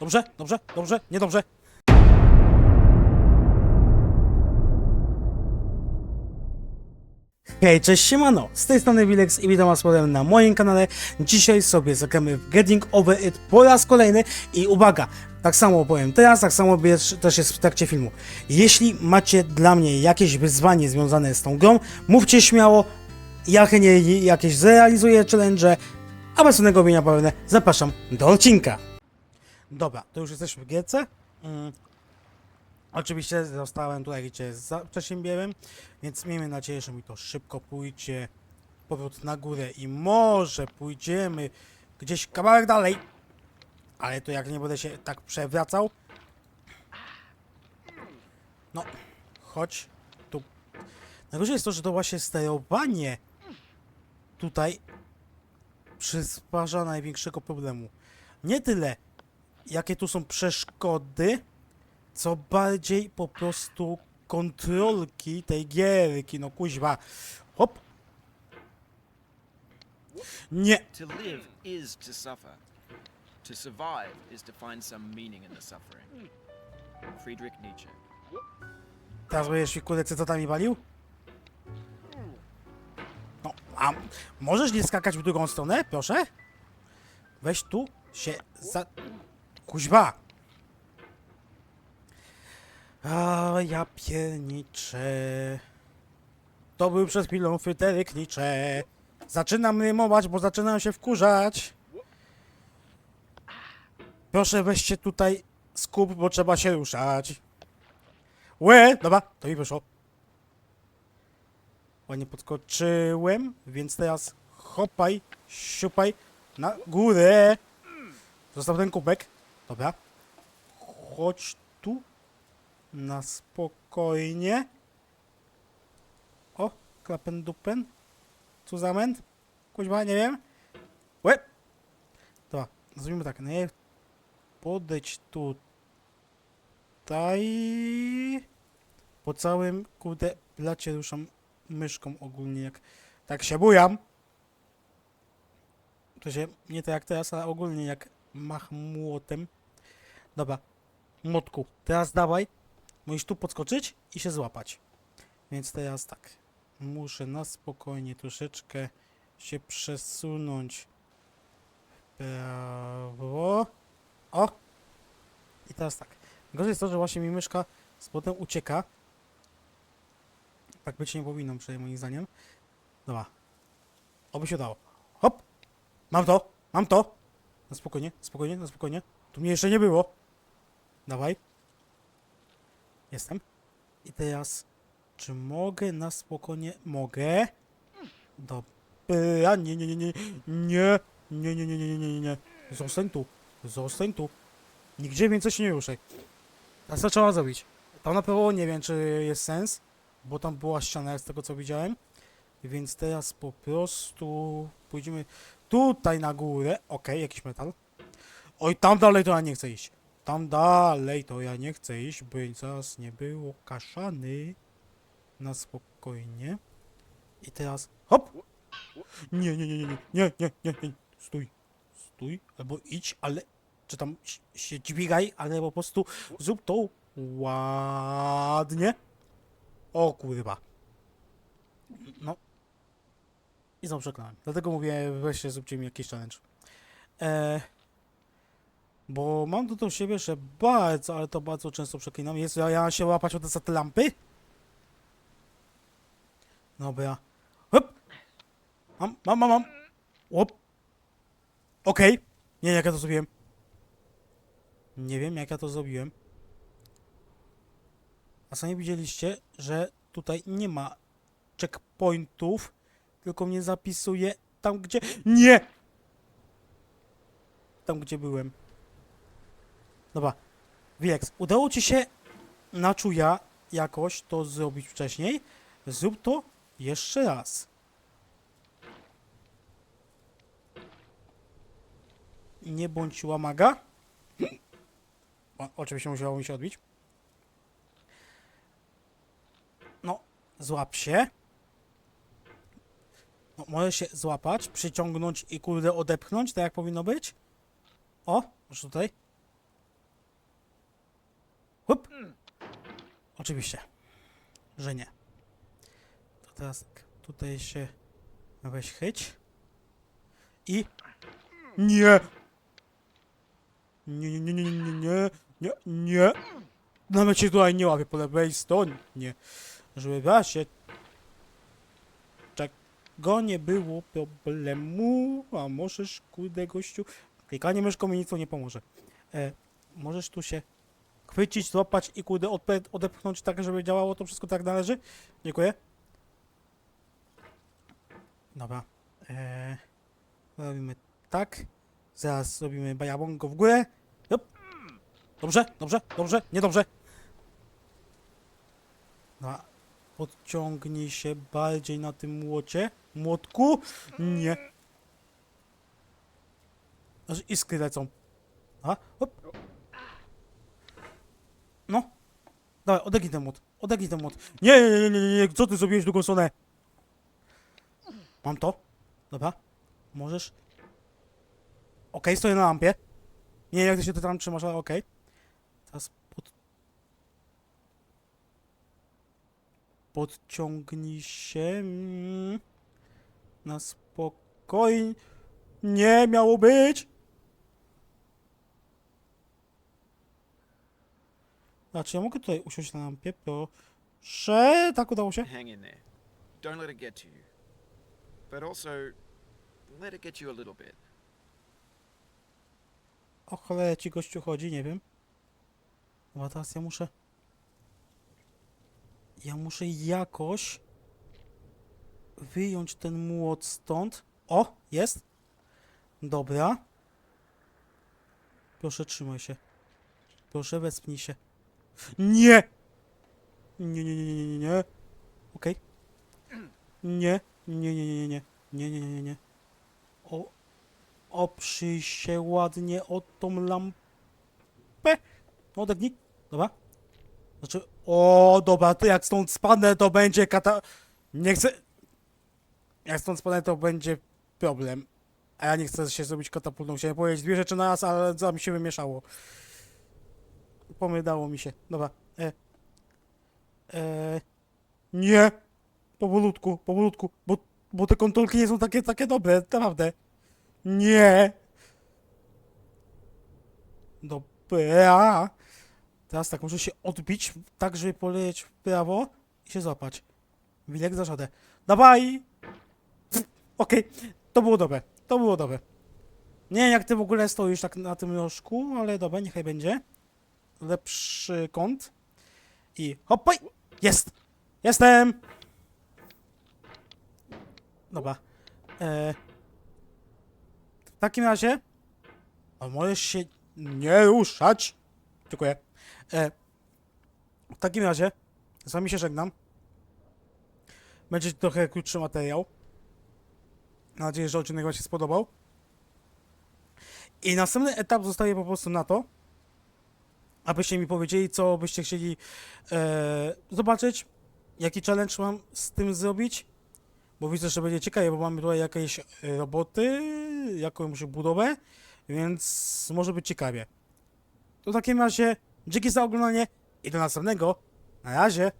Dobrze? Dobrze? Dobrze? Niedobrze? Hej, cześć, siemano! Z tej strony Wilex i witam was powiem na moim kanale. Dzisiaj sobie zagramy w Getting Over It po raz kolejny i uwaga, tak samo powiem teraz, tak samo też jest w trakcie filmu. Jeśli macie dla mnie jakieś wyzwanie związane z tą grą, mówcie śmiało, ja chętnie jakieś zrealizuję challenge, a bez żadnego mówienia pełne zapraszam do odcinka. Dobra, to już jesteśmy w gierce. Mm. Oczywiście zostałem tutaj gdzie za przedsiębiorem, więc miejmy nadzieję, że mi to szybko pójdzie. Powrót na górę i może pójdziemy gdzieś kawałek dalej. Ale to jak nie będę się tak przewracał. No, chodź tu. Najgorzej jest to, że to właśnie sterowanie tutaj przysparza największego problemu. Nie tyle, jakie tu są przeszkody, co bardziej po prostu kontrolki tej gierki, no kuźwa. Hop. Nie, To live is to suffer. To survive is to find some meaning in the suffering. Friedrich Nietzsche. teraz będziesz mi kurde cytatami walił? No, a możesz nie skakać w drugą stronę, proszę? Weź tu się za... Kuźwa! A ja pierniczę. To był przed chwilą Fryderyk Nietzsche. Zaczynam rymować, bo zaczynam się wkurzać. Proszę weźcie tutaj skup, bo trzeba się ruszać. Łe! Dobra, to mi wyszło. Ładnie podskoczyłem, więc teraz hopaj, siupaj na górę. Zostaw ten kubek. Dobra. Chodź tu. Na spokojnie. O, klapen dupen. Co za męt? Kuźma, nie wiem. Łe! Dobra, zrobimy tak. Nie podejdź tutaj. Po całym, kurde, blacie ruszam myszką ogólnie, jak tak się bujam. To się nie tak jak teraz, ale ogólnie jak mach młotem. Dobra, młotku, teraz dawaj. Musisz tu podskoczyć i się złapać. Więc teraz tak. Muszę na spokojnie troszeczkę się przesunąć. Prawo. O! I teraz tak. Gorzej jest to, że właśnie mi myszka z potem ucieka. Tak być nie powinno, przynajmniej moim zdaniem. Dobra. Oby się udało. Hop! Mam to! Mam to! Na spokojnie, spokojnie, na spokojnie. Tu mnie jeszcze nie było. Dawaj. Jestem. I teraz, czy mogę na spokojnie? Mogę. Dobra, nie, nie, nie, nie, nie, nie, nie, nie, nie, nie, nie, nie. Zostań tu, zostań tu. Nigdzie więcej się nie ruszaj. Teraz co trzeba zrobić? Tam na pewno nie wiem, czy jest sens, bo tam była ściana z tego co widziałem. Więc teraz po prostu pójdziemy tutaj na górę. Okej, jakiś metal. Oj, tam dalej to ja nie chcę iść. Tam dalej to ja nie chcę iść, by zaraz nie było kaszany. Na spokojnie. I teraz hop! Nie, nie, nie, nie, nie, nie, nie, nie, nie. Stój, stój, albo idź, ale czy tam się dźwigaj, ale po prostu zrób to ładnie. O kurwa. No. I znowu przeklałem. Dlatego mówię, weźcie, zróbcie mi jakiś challenge. E, bo mam do siebie, że bardzo, ale to bardzo często przeklinam. Jest, ja, ja się łapać od za te lampy. Dobra. Hop. Mam, mam, mam, mam. Łop. Okej. Nie, jak ja to zrobiłem. Nie wiem, jak ja to zrobiłem. A sami widzieliście, że tutaj nie ma checkpointów, tylko mnie zapisuje tam, gdzie... Nie! Tam, gdzie byłem. Dobra. Wilex, udało ci się na czuja jakoś to zrobić wcześniej. Zrób to jeszcze raz. Nie bądź łamaga. O, oczywiście musiało mi się odbić. No, złap się. No, możesz się złapać, przyciągnąć i kurde odepchnąć, tak jak powinno być. O, może tutaj. Hup! Oczywiście, że nie. To teraz tak, tutaj się weź chyć. I... Nie! Nie, nie, nie, nie, nie, nie, nie, nie. Nawet się tutaj nie łapie po lewej stronie. Żeby właśnie... Czego nie było problemu, a możesz, kurde gościu... Klikanie myszką mi nic nie pomoże. E, możesz tu się chwycić, złapać i odpe- odepchnąć tak, żeby działało to wszystko tak należy? Dziękuję. Dobra. E, robimy tak. Zaraz robimy bajabongo w górę. Hop. Dobrze, dobrze, dobrze, niedobrze. Dobra. Podciągnij się bardziej na tym młocie. Młotku? Nie. Aż iskry lecą. A? Hop. No. Dawaj, odegnij ten młot. Odegnij ten młot. Nie, nie, nie, nie, nie, nie. Co ty zrobiłeś drugą stronę? Mam to. Dobra. Możesz. Okej, stoję na lampie. Nie jak ty się ty tam trzymasz, ale okej. Teraz pod... Podciągnij się. Na spokojnie. Nie miało być. Znaczy, ja mogę tutaj usiąść na lampie, proszę. Tak, udało się. Hang in there. Don't let it get to you. But also, let it get you a little bit. O cholerę ci gościu chodzi, nie wiem. Dobra, teraz ja muszę... Ja muszę jakoś... Wyjąć ten młot stąd. O, jest. Dobra. Proszę, trzymaj się. Proszę, wespnij się. Nie! Nie, nie, nie, nie, nie, nie. Okej. Nie. Nie, nie, nie, nie, nie. Nie, nie, nie, nie, nie. O, Oprzyj się ładnie o tą lampę. No, odegnij. Dobra. Znaczy, o, dobra, to jak stąd spadnę, to będzie kata... Nie chcę... Jak stąd spadnę, to będzie problem. A ja nie chcę się zrobić katapultą. Chciałem powiedzieć dwie rzeczy na raz, ale za mi się wymieszało. Pomydało mi się. Dobra. E. E. Nie! Powolutku, powolutku, bo, bo te kontrolki nie są takie, takie dobre, naprawdę. Nie. Dobra. Teraz tak, muszę się odbić, tak żeby polecieć w prawo i się złapać. Wilek za żadę. Dawaj! Okej, to było dobre. To było dobre. Nie wiem jak ty w ogóle stoisz tak na tym rożku, ale dobra, niechaj będzie. Lepszy kąt. I hopaj! Jest! Jestem! Dobra. E, w takim razie. A możesz się nie ruszać. Dziękuję. E, w takim razie. Z wami się żegnam. Będzie trochę krótszy materiał. Mam nadzieję, że odcinek wam się spodobał. I następny etap zostaje po prostu na to, abyście mi powiedzieli, co byście chcieli e, zobaczyć, jaki challenge mam z tym zrobić. Bo widzę, że będzie ciekawie, bo mamy tutaj jakieś e, roboty, jakąś budowę, więc może być ciekawie. To w takim razie, dzięki za oglądanie i do następnego. Na razie.